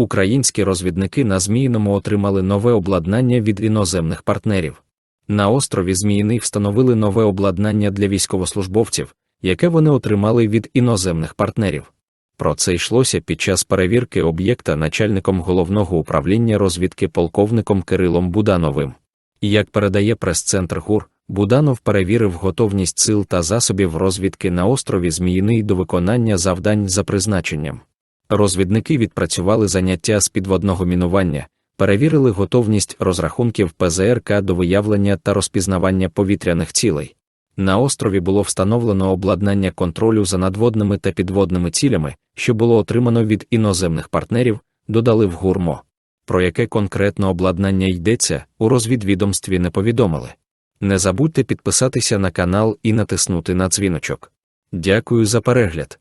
Українські розвідники на Зміїному отримали нове обладнання від іноземних партнерів. На острові Зміїний встановили нове обладнання для військовослужбовців, яке вони отримали від іноземних партнерів. Про це йшлося під час перевірки об'єкта начальником головного управління розвідки полковником Кирилом Будановим. Як передає прес-центр ГУР, Буданов перевірив готовність сил та засобів розвідки на острові Зміїний до виконання завдань за призначенням. Розвідники відпрацювали заняття з підводного мінування, перевірили готовність розрахунків ПЗРК до виявлення та розпізнавання повітряних цілей. На острові було встановлено обладнання контролю за надводними та підводними цілями, що було отримано від іноземних партнерів, додали в гурмо. Про яке конкретно обладнання йдеться, у розвідвідомстві не повідомили. Не забудьте підписатися на канал і натиснути на дзвіночок. Дякую за перегляд.